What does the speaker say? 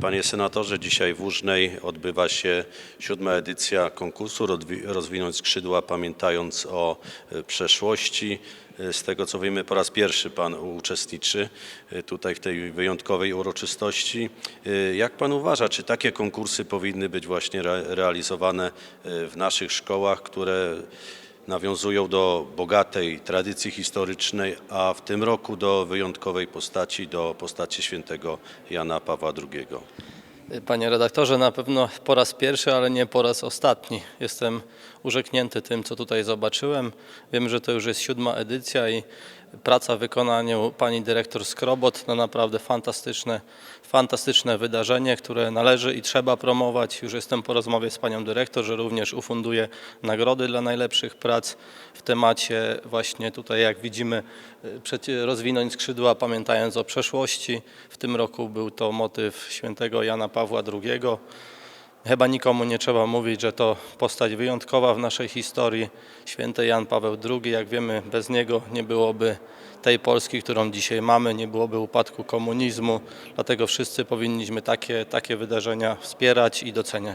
Panie senatorze, dzisiaj w Łużnej odbywa się siódma edycja konkursu Rozwinąć skrzydła, pamiętając o e, przeszłości. E, Z tego co wiemy, po raz pierwszy Pan uczestniczy e, tutaj w tej wyjątkowej uroczystości. Jak Pan uważa, czy takie konkursy powinny być właśnie re- realizowane w naszych szkołach, które nawiązują do bogatej tradycji historycznej, a w tym roku do wyjątkowej postaci, do postaci świętego Jana Pawła II? Panie redaktorze, na pewno po raz pierwszy, ale nie po raz ostatni. Jestem urzeknięty tym, co tutaj zobaczyłem. Wiem, że to już jest siódma edycja i praca w wykonaniu pani dyrektor Skrobot to naprawdę fantastyczne, fantastyczne wydarzenie, które należy i trzeba promować. Już jestem po rozmowie z panią dyrektor, że również ufunduje nagrody dla najlepszych prac w temacie właśnie tutaj, jak widzimy, y, rozwinąć skrzydła, pamiętając o przeszłości. W tym roku był to motyw świętego Jana Pawła II. Chyba nikomu nie trzeba mówić, że to postać wyjątkowa w naszej historii. Święty Jan Paweł II, jak wiemy, bez niego nie byłoby tej Polski, którą dzisiaj mamy, nie byłoby upadku komunizmu. Dlatego wszyscy powinniśmy takie, takie wydarzenia wspierać i doceniać.